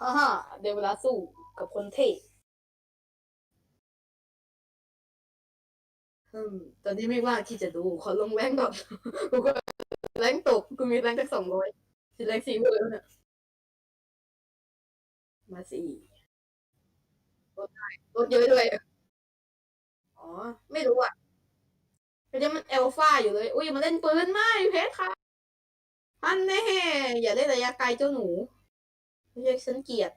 ฮ่าฮ่าเดี๋ยวเวลาสู้กับคนเท่อืมตอนนี้ไม่ว่างที่จะดู ขอลงแรงก่อนกูก็แรงตก กูมีแรงแค่สองร้อยสิแรงสี่หมื่นแล้วเนี่ยมาสี่ลดได้ลดเยอะด้วย อ๋อ ไม่รู้อะแต่ยังมันเอลฟาอยู่เลย อุ้ยมาเล่นปืนไม่เพชรค่ะอันแน่อย่าเล่นระยะไกลเจ้าหนู ไม่ใช่ฉันเกลียด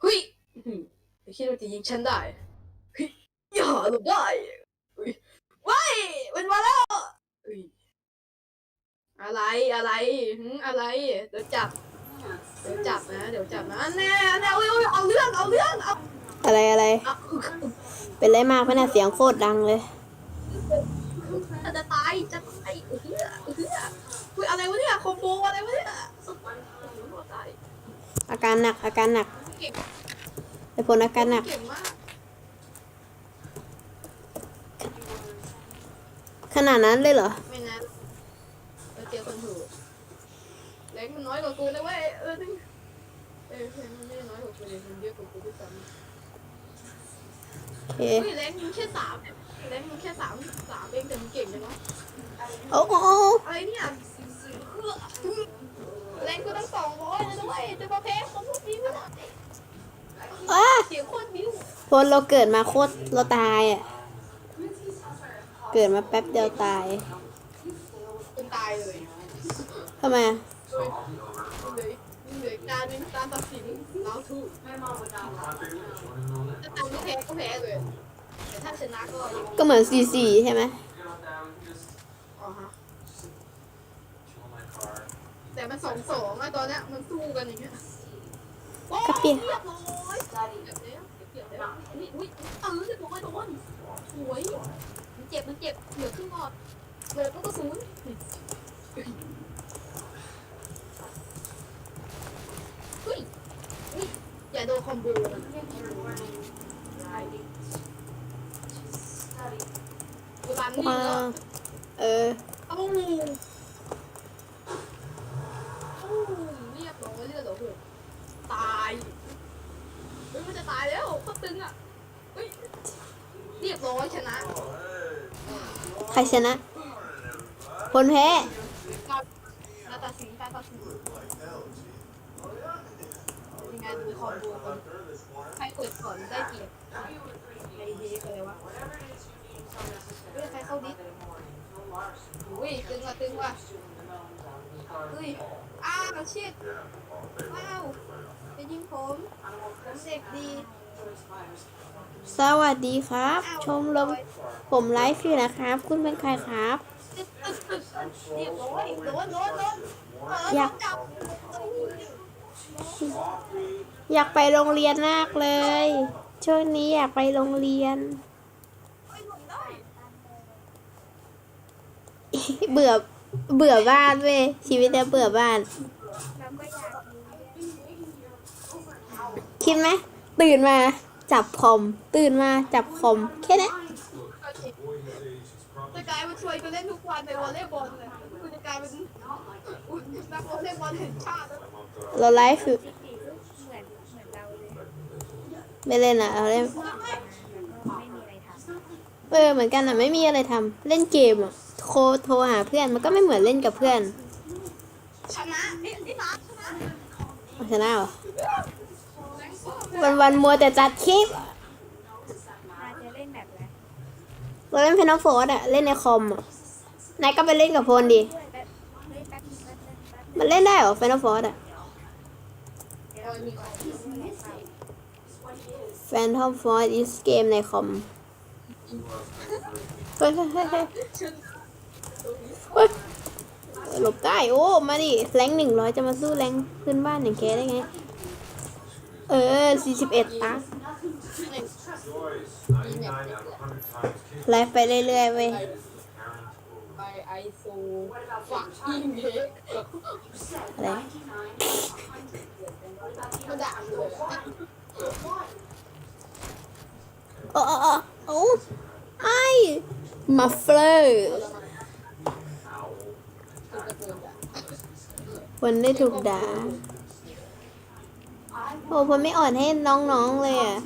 เฮ้ยอื้อหือไม่คิดว่าจะยิงฉันได้เฮ้ยอย่าหลบได้อุ้ยว้ายมันมาแล้วอุ้ยอะไรอะไรหึอะไรเดี๋ยวจับเดี๋ยวจับนะเดี๋ยวจับนะอันแน่อันแน่อุ้ยอุ้ยเอาเรื่องเอาเรื่องเอาอะไรอะไรเอาเป็นไรมากพะเนี่ยเสียงโคตรดังเลยจะตายจะตายเออเอออุ้ยอะไรวะเนี่ยคอมโบอะไรวะเนี่ยตาย อาการหนัก อาการหนักเก่งไอพลอาการหนักเก่งมากขนาดนั้นเลยเหรอ ไม่นะเราเจอคนถูกแรงมันน้อยกว่ากูนะเว้ย เออนี่เออแรงมันไม่ได้น้อยกว่ากูเลยมันเยอะกว่ากูด้วยซ้ำโอเคเฮ้ยแรงมึงแค่สามแรงมึงแค่สามสามเองแต่มึงเก่งจังวะโอ้โอ้โอ้อะไรเนี่ย แรงกูตั้งสองร้อยเลยนะเว้ยจะมาแพ้คนพวกนี้ไม่ได้อ้าเสียงโคตรบิ้วพลเราเกิดมาโคตรเราตายอะ เกิดมาแป๊บเดียวตายเป็นตายเลยทำไมอะเลยเลยเลยการเป็นการตัดสินเราถูกถ้าทำไม่แพ้ก็แพ้เลยแต่ถ้าชนะก็ยังก็เหมือนซีซีใช่ไหม อ๋อฮะ แต่มันสองสองอะตอนเนี้ยมันสู้กันอย่างเงี้ยโอ้ยกระเปียกเรียบร้อยเจ็บแล้วเจ็บแล้วอุ้ยอุ้ยเออเรียบร้อยโดนสวยมันเจ็บมันเจ็บเหลือครึ่งหลอดเหลือก็กระสุนเฮ้ยเฮ้ยอย่าโดนคอมโบมันเวลานี้ว้าแล้ววเออ เอาโอ้เรียบร้อยเลือดเหรอเพื่อน ตายเฮ้ยมันจะตายแล้วเขาตึงอะเฮ้ยเรียบร้อยชนะใครชนะพลแพ้การตัดสินการตัดสินยังไงดูคอมโบกันใครเปิดก่อนได้เปรียบไอ้เฮกอะไรวะเฮ้ยใครเข้าดิสอุ้ยตึงว่ะตึงว่ะเฮ้ยอ้าวชิดว้าว จะยิงผมผมเด็กดี สวัสดีครับ ชมรมผมไลฟ์อยู่นะครับ คุณเป็นใครครับตึ๊ดตึ๊ดตึ๊ดเรียบร้อยโดนโดนโดนเอออยากจับอยากไปโรงเรียนมากเลย ช่วงนี้อยากไปโรงเรียนไม่หลบได้เบื่อเบื่อบ้านเว้ยชีวิตเนี่ยเบื่อบ้าน คิดไหมตื่นมาจับคอม ตื่นมาจับคอมแค่นี้นจะกลายเป็นช่วยไปเล่นทุกวันในวอลเลย์บอลเลยคุณจะกลายเป็นอุ๊ยนักวอลเลย์บอลแห่งชาติแล้วเราไลฟ์อยู่ไม่เล่นอะเราเล่นเออเหมือนกันอะไม่มีอะไรทำเล่นเกมอะโทรโทรหาเพื่อนมันก็ไม่เหมือนเล่นกับเพื่อนชนะเอ๊ะไอ้นัทชนะเอาชนะเหรอ วันวันๆมัวแต่จัดคลิปอาจจะเล่นแบบอะไรเราเล่นเพนอฟโฟร์อะเล่นในคอมอะนายก็ไปเล่นกับพลดิ ด้วยแบบเฮ้ยแป๊บนึงแป๊บนึงแป๊บนึงมันเล่นได้เหรอเพนอฟโฟร์อะเดี๋ยวมีก่อนแฟนทอมฟอร์ดิสเกมในคอม เฮ้ยเฮ้ยเฮ้ยเฮ้ยเฮ้ยหลบได้ โอ้ มาดิ แรงหนึ่งร้อยจะมาสู้แรงขึ้นบ้านอย่างแกได้ไง เออสี่สิบเอ็ดตังค์ไลฟ์ไปเรื่อยๆเว้ยไปไอโซฝักอิงเฮกอะไรโอ้โอ้โอ้โอ้ไอ้มัฟเฟอร์คนได้ถูกด่า โอ้ผมไม่อ่อนให้น้องๆเลยอะ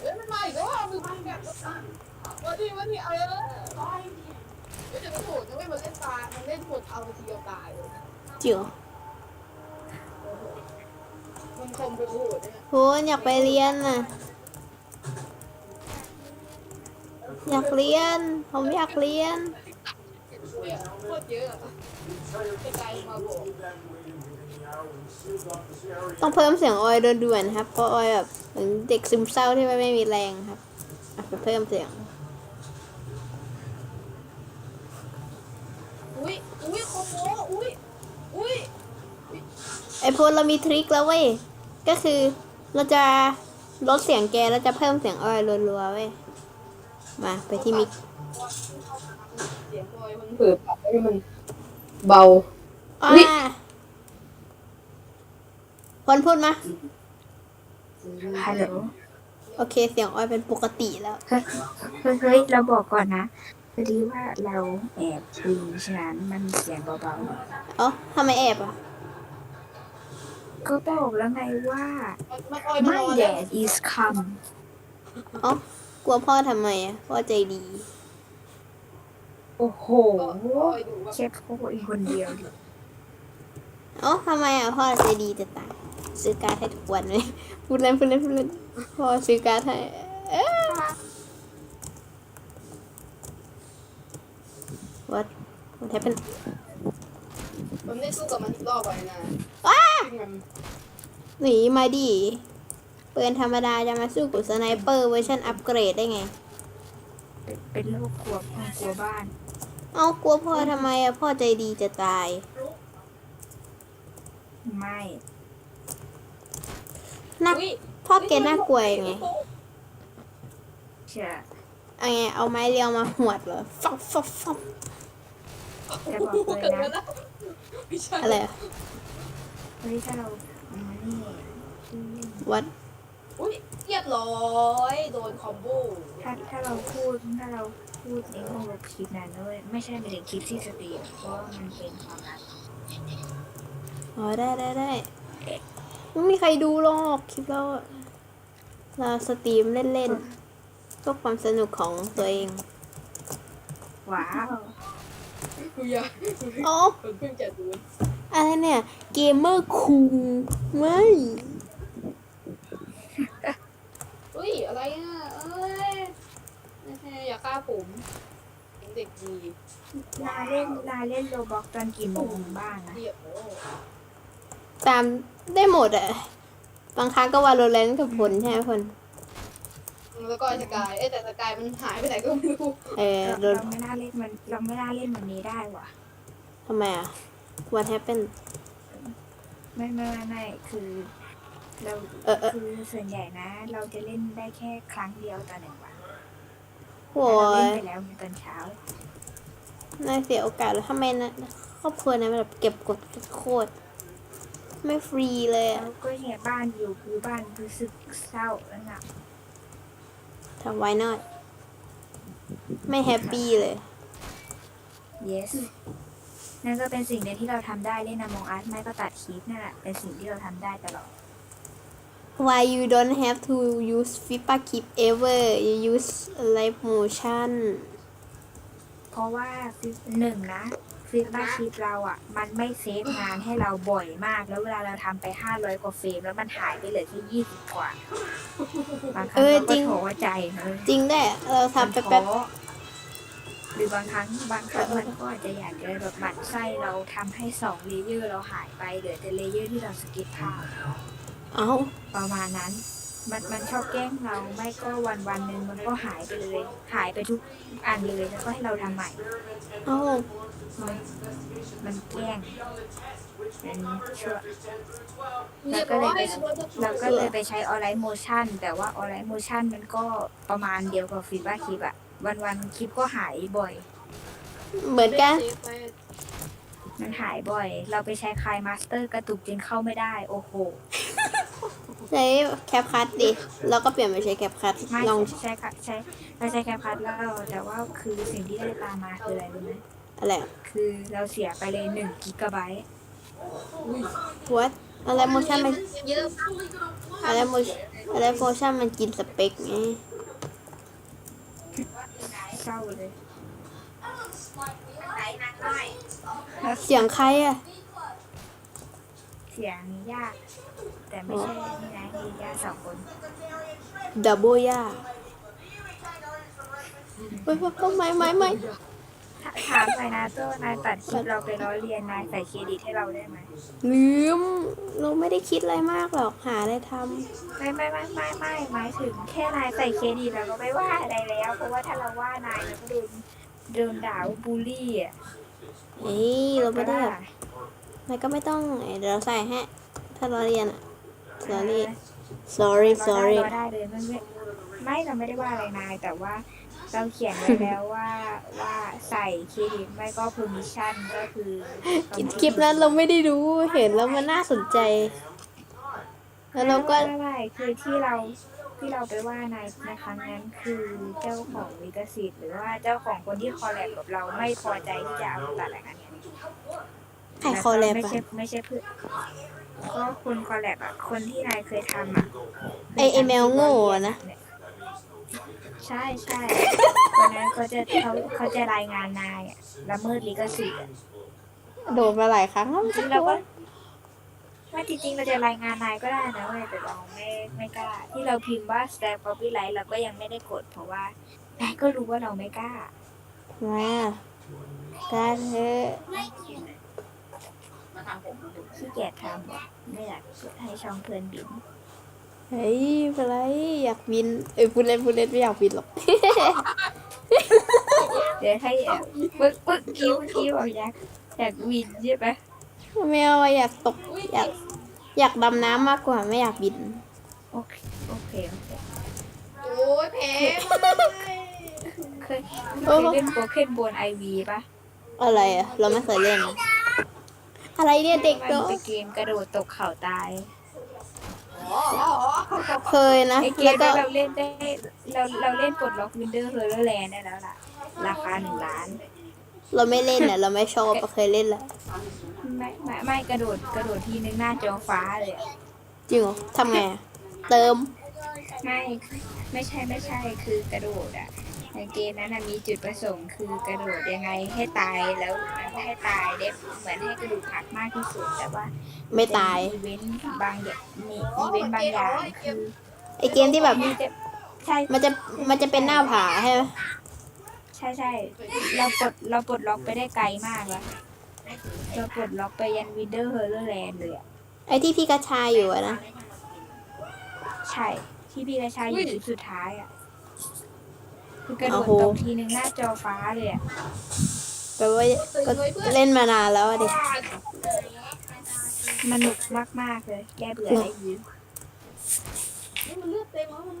เอ้ยมันมาอีกแล้วอะมึงมาแบบวันนี้วันนี้เออไม่จะไม่ถูกนะเว้ยมันเล่นตามันเล่นหมดเอาทีเดียวตายเลยนะจิ๋วมันคมไปโหดเนี่ยโหอยากไปเรียนน่ะ อยากเรียน ผมอยากเรียนเยโคตรเยอะอะไกลมาบอก ต้องเพิ่มเสียงออยด่วนๆครับ เพราะออยแบบเหมือนเด็กซึมเศร้าที่ไม่มีแรงครับอะไปเพิ่มเสียง อุ้ยอุ้ยคอมโบอุ้ยอุ้ยไอโพลเรามีทริคแล้วเว้ย ก็คือเราจะลดเสียงแกแล้วจะเพิ่มเสียงออยรัวๆเว้ย มาไปที่มิกเสียงบอยมันเผิดปรับให้มันเบาอ่าอุ๊ย คนพูดมา ฮัลโหลโอเค เสียงออยเป็นปกติแล้ว เฮ้ยเฮ้ยเฮ้ยเราบอกก่อนนะพอดีว่าเราแอบดูฉะนั้นมันเสียงเบาเอ้าทำไมแอบอะ ๆ ก็บอกแล้วไงว่ามันออยมัน my นอนแล้ว dad is come เอ้ากลัวพ่อทำไมอะ พ่อใจดี โอ้โหก็ออยดูแบบแค่พูดคนเดียวดิเอ้าทำไมอะ พ่อใจดีจะตาย ซื้อการ์ดให้ทุกวันเลยพูดเล่นพูดเล่นพูดเล่นพ่อซื้อการ์ดให้เอ๊ะ what what happened มันได้สู้กับมันอีกรอบไปนะว้าซึ่งมันหนีมาดิปืนธรรมดาจะมาสู้กับสไนเปอร์เวอร์ชันอัปเกรดได้ไง เป็นเป็นโรคกลัวพ่อกลัวบ้าน เอ้ากลัวพ่อทำไมอะพ่อใจดีจะตาย ไม่ น่าอุ้ยพ่อแกน่ากลัวยังไงเชื่อเอาไงเอาไม้เรียวมาหวดเหรอฟับฟับฟับจะบอกเลยนะไม่ใช่อะไรอะเฮ้ยถ้าเราอืมนี่วัดอุ้ยเรียบร้อยโดนคอมโบถ้าถ้าเราพูดถ้าเราพูดในห้องลบคลิปนั้นด้วยไม่ใช่เป็นคลิปที่สตรีมเพราะว่ามันเป็นความลับอ๋อได้ได้ได้ ไม่มีใครดูหรอกคลิปเราอะเราสตรีมเล่นๆเพื่อความสนุกของตัวเอง ว้าวกูอยากอ๋อเพิ่งจะดูอะไรเนี่ย เกมเมอร์คุงไม่อุ้ยอะไรอะเอ้ยไม่ใช่อย่าฆ่าผมผมเด็กดีลาเล่นลาเล่นโรบอกตอนกี่โมงบ้างนะเรียบโอ้ ตามได้หมดอะบางครั้งก็วาโลแรนต์กับผลใช่ไหมผลแล้วก็สกาย เอ้ยแต่สกายมันหายไปไหนก็ไม่รู้เออเราโดนเราไม่น่าเล่นมันเราไม่น่าเล่นวันนี้ได้ว่ะ ทำไมอะ what happened ไม่ไม่ไม่ไม่คือ เราเออเออ คือส่วนใหญ่นะ เราจะเล่นได้แค่ครั้งเดียวต่อหนึ่งวันโว้แต่เราเล่นยไปแล้วในตอนเช้า น่าเสียโอกาสแล้วทำไมนะครอบครัวนะแบบเก็บกดโคตร ไม่ฟรีเลยแล้อะวก็เนี่ยบ้านอยู่คือบ้านรู้สึกเศร้าแล้วนะทำไว้นอดไม่แฮปปี้เลย yes นั่นก็เป็นสิ่งเดียวที่เราทำได้เล่นนามองอาร์ตไม่ก็ตัดคลิปนั่นแหละเป็นสิ่งที่เราทำได้ตลอด why you don't have to use FIPA Keep ever you use live motion เพราะว่าหนึ่งนะ ฟิตบ้าคลิปเราอะ มันไม่เซฟงานให้เราบ่อยมาก แล้วเวลาเราทำไป500กว่าเฟรมแล้วมันหายไปเหลือแค่20กว่าบางครั้เองอเราจริก็งโถว่าใจนะจริงได้เราทำไปแป๊บมันท้อหรือบางครั้งบางครั้งมันก็อาจจะอยากจะแบบหมั่นไส้เราทำให้สองเลเยอร์เราหายไปเหลือแต่เลเยอร์ที่เราสกิปภาพเอ้าประมาณนั้น มันมันชอบแกล้งเราไม่ก็วันวันหนึ่งมันก็หายไปเลย หายไปทุกอันเลยแล้วก็ให้เราทำใหม่เอ้า มันมันแกล้งเป็นชั่วเรียบร้อยเราก็เลยไปใช้ออนไลน์โมชั่นแต่ว่าออนไลน์โมชั่นมันก็ประมาณเดียวกับฟีบ้าคลิปอะวันวันๆคลิปก็หายบ่อย เหมือนกันเซฟไปมันหายบ่อย เราไปใช้คลายมาสเตอร์กระตุกจนเข้าไม่ได้ โอ้โห ใช้แคปคัทดิ แล้วก็เปลี่ยนไปใช้แคปคัทไม่ลองใช้ค่ะใช้เราใช้แคปคัทแล้วเราแต่ว่าคือสิ่งที่ได้ตามมาคืออะไรรู้ไหม อะไรอะคือเราเสียไปเลยหนึ่งกิกะไบต์ what อะไรโมชั่นมันเยอะอะไรโมอะไรโมชั่นมันกินสเปกไงเศร้าเลยเสียงใครอะเสียงยากแต่ไม่ใช่นี่นะมียากสองคนดับเบิลย่าเฮ้ยเฮ้ยเฮ้ยไม่ไม่ไม่ ถามไปนะโต้นายตัดคลิปเราไปล้อเลียนนายใส่เครดิตให้เราได้ไหมลืมเราไม่ได้คิดอะไรมากหรอกหาอะไรทไม่ไม่ไม่ไม่ไม่หมายถึงแค่นายใส่เครดิตเราก็ไม่ว่าอะไรแล้ว เพราะว่าถ้าเราว่านายเราก็โดนโดนด่าว่าบูลลี่อะำเอ้ยเราไม่ได้แบบมันก็ไม่ต้องเอ้ยเดี๋ยวเราใส่ให้ถ้าเราเรียนอะ sorry sorry เรา sorry ได้เราได้เลยไม่ไม่ไม่เราไม่ได้ว่าอะไรนายแต่ว่า เราเขียนไว้แล้วว่าว่าใส่เครดิตไม่ก็ permission ก็คือคลิปนั้นเราไม่ได้ดูเห็นแล้วมันน่าสนใจ แล้วเราก็ไม่ไม่คือที่เราที่เราไปว่าในในครั้งนั้นคือเจ้าของลิขสิทธิ์หรือว่าเจ้าของคนที่คอลแลบกับเราไม่พอใจที่จะเอาตัดอะไรกันเนี่ยใครคอลแลบไม่อะใช่ไม่ใช่เพื่อนก็คนคอลแลบอะคนที่นายเคยทำอะไอไอแมวโง่อะนะ ใช่ใช่คนนั้นเขาจะเขาเขาจะรายงานนายอะละเมิดลิขสิทธิ์อะโดนมาหลายครั้งแล้วมันจริจะงกเราลัวก็ว่าจริงๆเราจะรายงานนายก็ได้นะเว้ยแต่เราไม่ไม่กล้า ที่เราพิมพ์ว่า stand copyright เราก็ยังไม่ได้กดเพราะว่านายก็รู้ว่าเราไม่กล้า มาการเถอะขี้เกียจทำอะไม่อยากให้ช่องเพลินบิน เฮ้ยเป็นไรอยากบินเอ้ยพูดเล่นพูดเล่นไม่อยากบินหรอก เดี๋ยวให้แบบปึ๊กปึ๊กคิ้วคิ้วบอกอยากอยากวินใช่ปะไม่เอาอะอยากตกอยากอยากดำน้ำมากกว่าไม่อยากบิน โอเคโอเคโอเคโอ้ยแพ้มากเลยเคยเคยเล่นโปเกมบนไอวีปะอะไรอะเราไม่เคยเล่น อะไรเนี่ยเด็กมันเนาะเป็นเกมกระโดดตกเขาตาย อ๋ออ๋ออ๋อ เคยนะ ไอเกแล้วมก็ ที่เราเล่นได้เราเราเล่นปลดล็อกวินเดอร์เฮอร์แลนด์ได้แล้วล่ะ ราคาหนึ่งล้านเราไม่เล่นเนี่ยเราไม่ชอบเคยเล่นแหละไม่ไม่ไม่กระโดดกระโดดทีนึงหน้าจอฟ้าเลยอะจริงเหรอทำไงอะเติม ไม่ไม่ใช่ไม่ใช่คือกระโดดอะ ในเกมนั้นนะมีจุดประสงค์คือกระโดดยังไงให้ตายแล้วให้ตายได้เหมือนให้กระดูกหักมากที่สุดแต่ว่าไม่ตายจะมีอีเวนต์บางอย่างมีอีเวนต์บางอย่างคือไอเกมที่แบบมีจะใช่มันจะมันจะเป็นหน้าผาใช่ไหมใช่ใช่เราปลดเราปลดล็อกไปได้ไกลมากแล้วเราปลดล็อกไปยันวินเดอร์เฮอร์แลนด์เลยอะไอที่พี่กระชายอยู่อะนะใช่ที่พี่กระชายอยู่จุดสุดท้ายอะ คือกระโดดโอ้โหตกทีนึงหน้าจอฟ้าเลยอะแปลว่าตื่นก็เลยเพื่อนเล่นมานานแล้วอะดิมันหนุกมากๆเลย แก้เบื่อได้ดีนี่มันเลือดเต็มแล้วมัน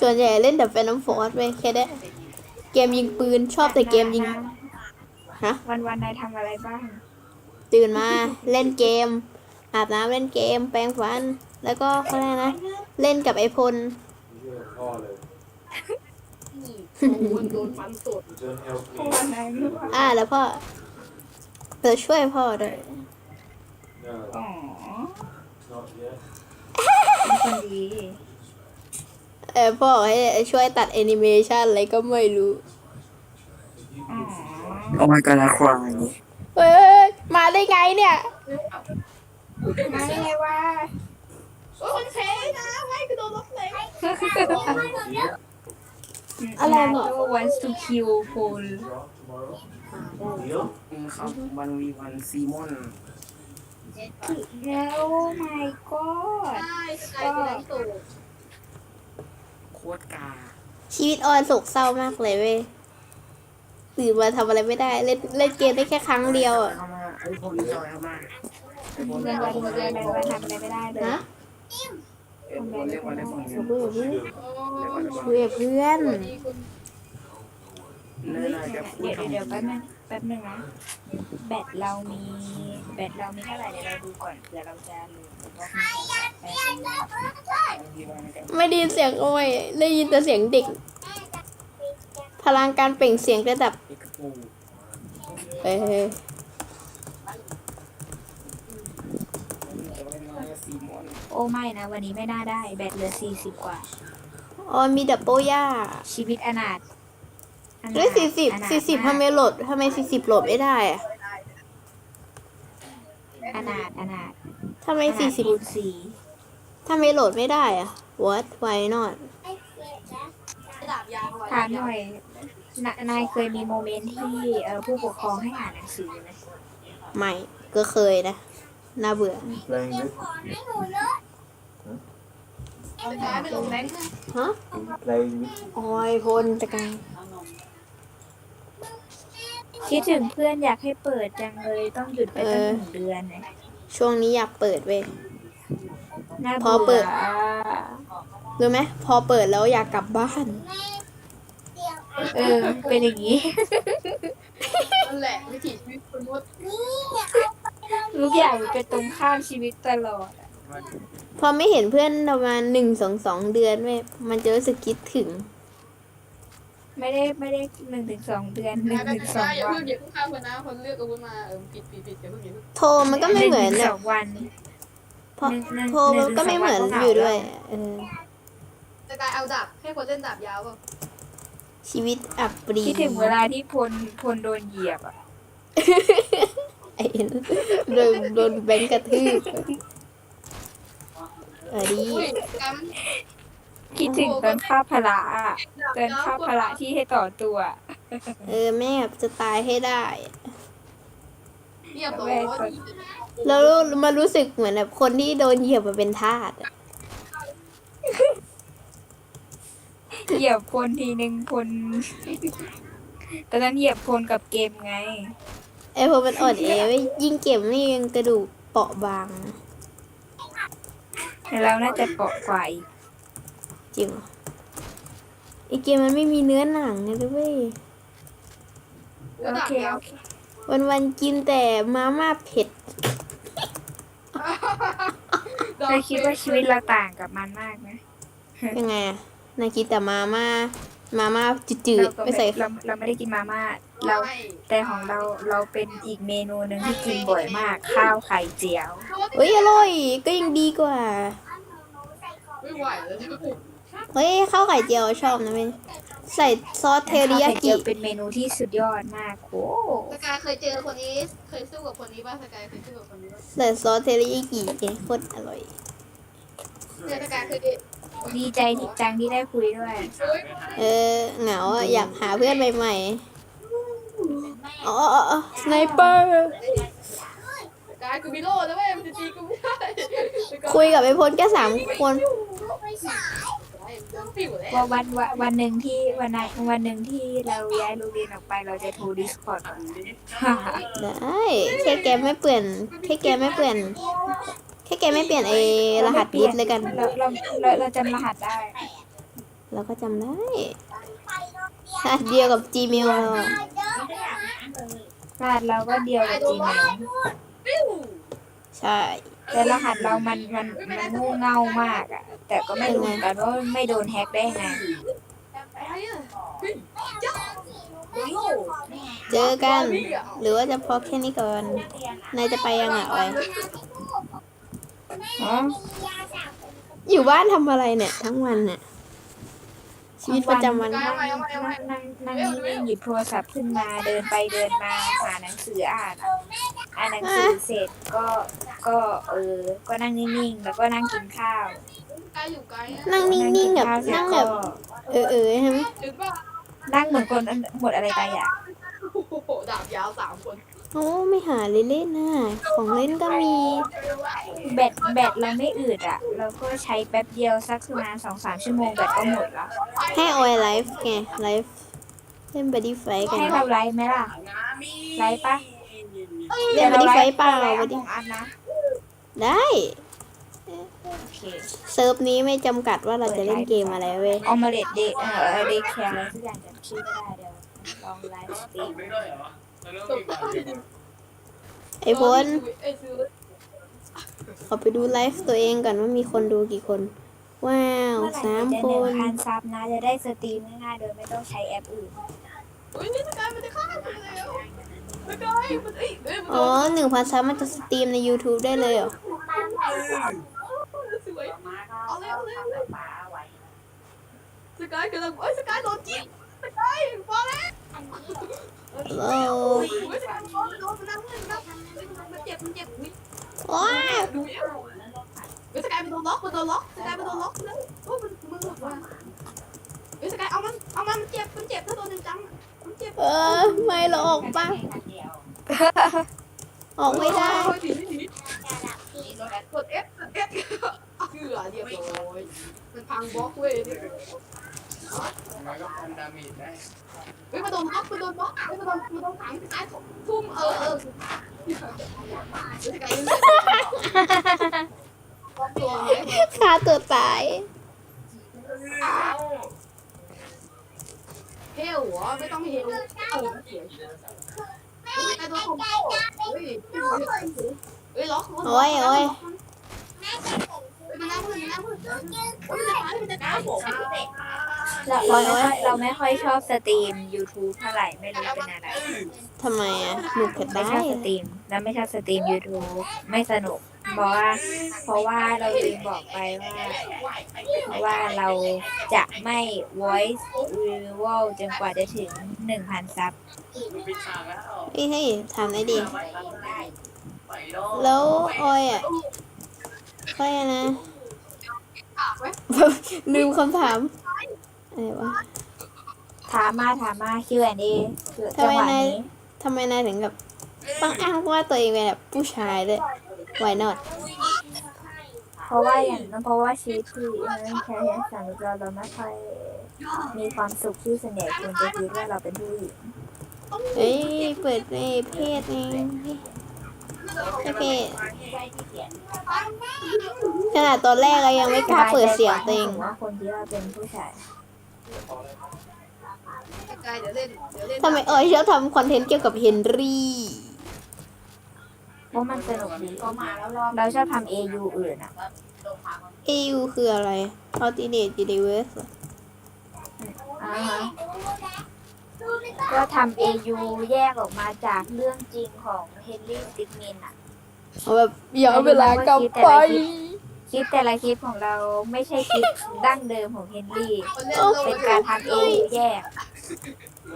ส่วนใหญ่เล่นแต่เป็นน้ำฟอสไปแค่ได้เกมยิงปืนชอบแต่เกมยิงฮะวันวันๆนายทำอะไรบ้าง ตื่นมา เล่นเกม อาบน้ำเล่นเกม แปรงฟัน แล้วก็อะไรนะ เล่นกับไอพลนี่โดนโดนฟันสดพวกวันนายรู้ว่าอ่าแล้วพ่อเราช่วยพ่อด้วยอ๋อเป็นคนดีเออพ่อให้ช่วยตัดแอนิเมชันอะไรก็ไม่รู้อ๋อ Oh my god, I cried. เฮ้ยมาได้ไงเนี่ยมาไม่ไงว่าโอ้คนแพ้นะไม่คือโดนล็อกเลย อะไรเนี่ยนาโต้ wants to kill Paul ครับวันวีวันซีมอนแล้ว my god ใช่สกายเป็นแรงสูงโคตรกาชีวิตออนโศกเศร้ามากเลยเว้ยตื่นมาทำอะไรไม่ได้ เล่นเล่นเกมได้แค่ครั้งเดียวอะ เข้ามาไอ้พวกนี้จอยเข้ามาไอ้พวกเดืนี้อนวันเดือนวันวันทำอะไรไม่ได้เลยฮะ ไอ้พวกเรียกว่าไอ้พวกนี้คุยกับเพื่อนโอ้คุยกับเพื่อนเดี๋ยวเดี๋ยวแป๊บนึงแป๊บนึงนะแบตเรามีแบตเรามีเท่าไหร่เดี๋ยวเราดูก่อนเผื่อเราจะลืมไม่ได้ยินเสียงโอ้ยได้ยินแต่เสียงเด็ก พลังการเปล่งเสียงระดับเอกปูเอ้ย โอ้ไม่นะ วันนี้ไม่น่าได้ แบตเหลือสี่สิบกว่า อ๋อมีดับเบิลย่าชีวิตอนาถอนาถเฮ้ยสี่สิบอนาถสี่สิบมาทำกไมโหลดทำไมสี่สิบโหลดไม่ได้อะอนาถอนาถทำไมอนาถสี่สิบคูณสี่ทำไมโหลดไม่ได้อะ what why not ดาบยาวถามหน่อยนานายเคยมีโมเมนต์ที่เอ่อผู้ปกครองให้อ่านหนังสือไหมไม่ก็เคยนะ น่าเบื่อ Playing this? สุดท้ายไปลงแบงค์ ฮะ Playing this? โอ้ยพลตะกายคิดถึงเพื่อนอยากให้เปิดจังเลยต้องหยุดไปตั้งหนึ่งเดือนเลยช่วงนี้อยากเปิดเว้ยน่าพอเปิเบื่ดอรู้ไหมพอเปิดแล้วอยากกลับบ้าน เออ เป็นอย่างนี้ นั่นแหละวิถีชีวิตคนมดทุกอย่างมันเป็นตรงข้ามชีวิตตลอดอะ พอไม่เห็นเพื่อนประมาณหนึ่งสองสองเดือนเว้ยมันจะรู้สึกคิดถึง ไม่ได้ไม่ได้หนึ่งถึงสองเดือนหนึ่งแล้วก็ถึงจะสองอย่าวัเพิ่นงอย่าเพิ่งข้ามคนนะคนเลือกอาวุธมาเออปิดปิดปิดอย่าเพิ่งอย่าเพิ่งโทรมันก็ไม่เหมือนหแบนึ่งถึงบสองวันเพราะหนึ่งหนึ่งโทรมันก็ไม่เหมือนหนึ่งถึงสองวันอยู่ด้วยเออจะกลายเอาดาบให้คนเล่นดาบยาวเปล่าชีวิตอับปรีคิดถึงเวลาที่พลพลโดนเหยียบอะไอ้โดนโดนแบงค์กระทืบ เออดีอุ้ยกลายมันคิดถึงตอนค่าพละอะตอนค่าพละที่ให้ต่อตัว เออแม่แบบจะตายให้ได้ เรียบร้อยแล้วมันรู้สึกเหมือนแบบคนที่โดนเหยียบมาเป็นทาสอะเหยียบพลทีหนึ่งพลตอนนั้นเหยียบพลกับเกมไง ไอ้พวกมันอ่อนแอเว้ยยิ่งเก็บนี่ยังกระดูกเปราะบาง แต่เราน่าจะเปราะกว่าอีกจริงเหรอไอเกมมันไม่มีเนื้อหนังนะเว้ยโอเคโอเควันวันๆกินแต่มาม่าเผ็ดเคยคิดว่าชีวิตเราต่างกับมันมากไหมยังไงอะนายกินแต่มาม่า มาม่าจืดเราๆก็ไม่ใส่เราเราไม่ได้กินมาม่าเรา แต่ของเราเราเป็นอีกเมนูหนึ่งที่กินบ่อยมาก ข้าวไข่เจียวเฮ้ยอร่อย ก็ยังดีกว่า ไม่ไหวแล้วเฮ้ยข้าวไข่เจียวชอบนะเว้ยใส่ซอสเทริยาข้าวไข่เจีกิยวเป็นเมนูที่สุดยอดมากโอ้สกายเคยเจอคนนี้ เคยสู้กับคนนี้ป่ะสกายเคยสู้กับคนนี้ป่ะใส่ซอสเทริยากิเนี่ยโคตรอร่อย เจอสกายเคยดีใจที่จังที่ได้คุยด้วย เออเหงาอะอยากหาเพื่อนใหม่ๆอ๋อสไนเปอร์ส กายกูมีโล่แล้วเว้ยมันจะตีกูไม่ได้คุยกับไอ้พลแค่สามคนปิวแล้วว่าวันวันวันหนึ่งที่วันไหนวันหนึ่งที่เราย้ายโรงเรียนออกไปเราจะโทรดิสคอร์ดกันได้แค่แกไม่เปลี่ยนแค่แกไม่เปลี่ยนแค่แกไม่เปลี่ยนไอ้รหัสดิสเลยกันเราเราเราเราจำรหัสได้ เราก็จำได้รหัสเดียวกับ Gmail เราอะรหัสเราก็เดียวกับจีเมลปิว ใช่ แต่รหัสเรามันมันมันงูเง่ามากอะแต่ก็ไม่รู้เหมือนกันว่าไม่โดนแฮ็กได้ไงอะไรอะเจอกัน หรือว่าจะพอแค่นี้ก่อนนายจะไปยังไงออยอ๋ออยู่บ้านทำอะไรเนี่ย ทั้งวันเนี่ยชีวิตประจำวันนั่งนั่งนั่งนั่งนิ่งๆหยิบโทรศัพท์ขึ้นมาเดินไปเดินมาหาหนังสืออ่านอะ อ่านหนังสือเสร็จก็ก็เออ ก็นั่งนิ่งๆ แล้วก็นั่งกินข้าวกายอยู่ไกลอะนั่งนิ่งๆแบบข้าวเสร็จนั่งแบก็บเออเออใช่ไหมถึงป่ะนั่งเหมือนคนหมดอะไรไปอะโอ้โหดาบยาวสามคนโอ้ไม่หาเลยเล่นนะของเล่นก็มีแบตแบตเราไม่อืดอะ เราก็ใช้แป๊บเดียวสักประมาณสองสามชั่วโมงแบตก็หมดแล้ว ให้ออยไลฟ์ไงไลฟ์เล่นบอดี้ไฟกันให้เราไลฟ์ไหมล่ะ ไลฟ์ปะ เล่นบอดี้ไฟเปล่าเราไลฟ์บอขดี้องอันนะได้โอเคเซิร์ฟนี้ไม่จำกัดว่าเราจะเล่นเกมอะไรเว้ยออมเลตเดย์เอ่อเดย์แคร์อะไรสักอย่างจำชื่อไม่ได้เดี๋ยวลองไลฟ์สตรีมไอ้พลไอ้ซื้อขอไปดูไลฟ์ตัวเองก่อนว่ามีคนดูกี่คน ว้าวเมื่อไหร่สามจะคหนึ่งนพันซับนะจะได้สตรีมง่ายๆโดยไม่ต้องใช้แอปอื่นอุ้ยนี่สกายมันจะฆ่ากูแล้วสกายมันเอ้ยเอ้ยมันอ๋อหนึ่งพันซับมันจะสตรีมใน YouTube ได้เลยเหรอซื้อวยเอาเร็วเร็วเร็วสกายกำลังเอ้ยสกายโดนจิ้มสกายพอแล้วโอ้โอ้ยสกายโดนโดนมันนั่งเล่นนะมันเจ็บมันเจ็บอุ้ยโอ้ยดูเอวเฮ้ยสกายมันโดนล็อกมันโดนล็อกสกายมันโดนล็อกแล้วโอ้ยมันมันหลุดว่ะเฮ้ยสกายเอามันเอามันมันเจ็บมันเจ็บถ้าโดนจังๆอะมันเจ็บเออไม่เราออกปะ ออกไม่ได้ หนีหนีกด F กด F เกือเรียบร้อยมันพังบล็อกเว้ยนี่มันก็พันดาเมจได้เฮ้ยมาโดนบล็อกมาโดนบล็อกเฮ้ยมาโดนมาโดนขังสายทุ่มเออเออสกายตัวเลยฆ่าตัวตายเฮลเหรอไม่ต้องเฮลเออเสียไอ้ตัวของเฮ้ยเฮ้ยล็อกมันโอ้ยโอ้ยมันน่าพูดมันน่าพูดมันจะตายมันจะตายผมเราเราไม่ค่อยเราไม่ค่อยชอบสตรีม YouTube เท่าไหร่ไม่รู้เป็นอะไรทำไมอะหนุกกันไม่ได้ชอบสตรีม แล้วไม่ชอบสตรีม YouTube ไม่สนุกเพราะว่าเพราะว่าเราลืมบอกไปว่าเพราะว่าเราจะไม่ voice reveal จนกว่าจะถึง 1,000 ซับ ปิดฉากแล้วเฮ้ยเฮ้ยทำได้ดีไปดอกแล้วออยอะก็ยังนะปากไว้ลืมคำถามอะไรวะ ถามมาถามมา Q&A คือทำจังไมหวะนายนี้ทำไมนายถึงแบบต้องอ้างว่าตัวเองเป็นแบบผู้ชายด้วย why not เพราะว่าอย่างนั้นเพราะว่าชีวิตที่นั้นแค่แค่สามเราเราไม่ค่อยมีความสุขที่ส่วนใหญ่คนจะคิดว่าเราเป็นผู้หญิง เอ้ยเปิดในเพศเองโอเคขนาดตอนแรกเรายังไม่กล้าเปิดเสียงตัวเองว่าคนที่ว่าเป็นผู้ชายสกายเดี๋ยวเล่นเดี๋ยวเล่นทำไมเออยชอบทำคอนเทนต์เกี่ยวกับเฮนรี่เพราะมันสนุกดีเราชอบทำ AU อื่นอะ AU คืออะไร Alternate Universe เหรออ่าฮะ ก็ทำ AU แยกออกมาจากเรื่องจริงของเฮนรี่สติกมินอะเอาแบบย้อนเวลากลับไป คลิปแต่ละคลิปของเราไม่ใช่คลิปดั้งเดิมของเฮนรี่คนเล่นเป็นการทำ AU แยก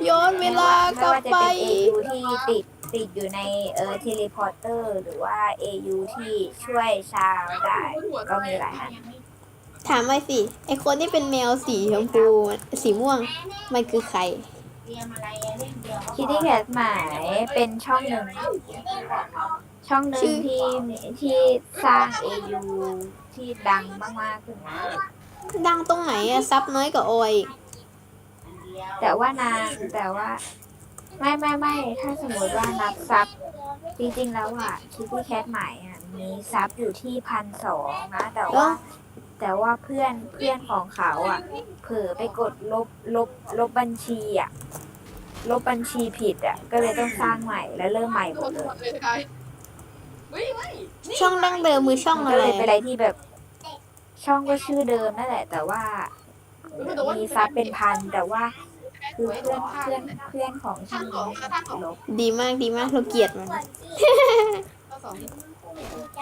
ย้อนเวลากลับไม่ว่าจะไปเป็น AU ที่ติดติดอยู่ในเออเทเลพอร์เตอร์ หรือว่า AU ที่ช่วยชาวได้ก็มีหลายอันถามมาสิไอคนที่เป็นแมวสีชมพูสีม่วง มันคือใคร คิดที่แคทหมายเป็นช่องหนึ่ง ช่องหนึ่งที่ที่สร้าง AU ที่ดังมากๆขึ้นมาดังตรงไหนอะซับน้อยกว่าออยอีกแต่ว่านานแต่ว่า ไม่ไม่ไม่ถ้าสมมติว่านับซับจริงๆแล้วอะคิดที่แคทหมายอะมีซับอยู่ที่พันสองนะ แต่ว่า แต่ว่าเพื่อนเพื่อนของเขาอะ เผลอไปกดลบลบลบบัญชีอะ ลบบัญชีผิดอะ ก็เลยต้องสร้างใหม่แล้วเริ่มใหม่หมคดนเลยหมดเลยสกายเฮ้ยเฮ้ยช่องดั้งเดิมมือช่องมันอะก็ไรเลยเป็นอะไรที่แบบ ช่องก็ชื่อเดิมนั่นแหละ แต่ว่า มีซับเป็นพันแต่ว่า คือเพื่อนเพื่อนเพื่อนของช่องนี้ลบดีมากดีมากเราเกลียดมันข้อสอง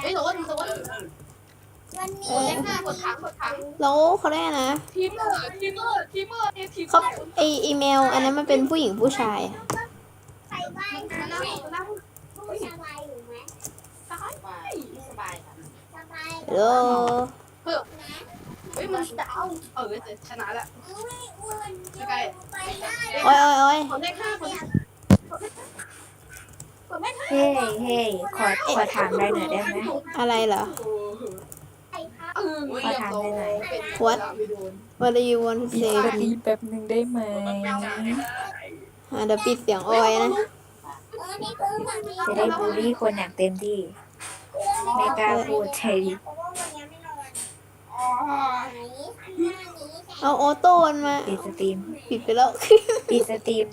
เฮ้ยโดน โดนเออเล่นหน้ากดขังกดขังแล้วเขาได้นะทีมเมอร์ทีมเมอร์ทีมเมอร์เนี่ยทีมเขาไออีเมล อันนั้นมันเป็นผู้หญิงผู้ชายอะมันน่ามันน่าสบายสบายโลเฮ้ยมันจะเอาเออจะชนะแล้วสกายโอ้ยโอ้ยโอ้ยคนเลขห้าคนเฮ้ยเฮ้ยขอขอถามอะไรหน่อยได้ไหมอะไรเหรอเอ อเรียบร้อยเป็น What What do you want to say แป๊บหนึ่งได้ไหมอะเดี๋ยวปิดเสียงออยนะจะได้บูลลี่คนอย่างเต็มที่ไม่กล้าพูดใจดีเอาออโต้มันมาปิดสตรีมปิดไปแล้ว ปิดสตรีมดู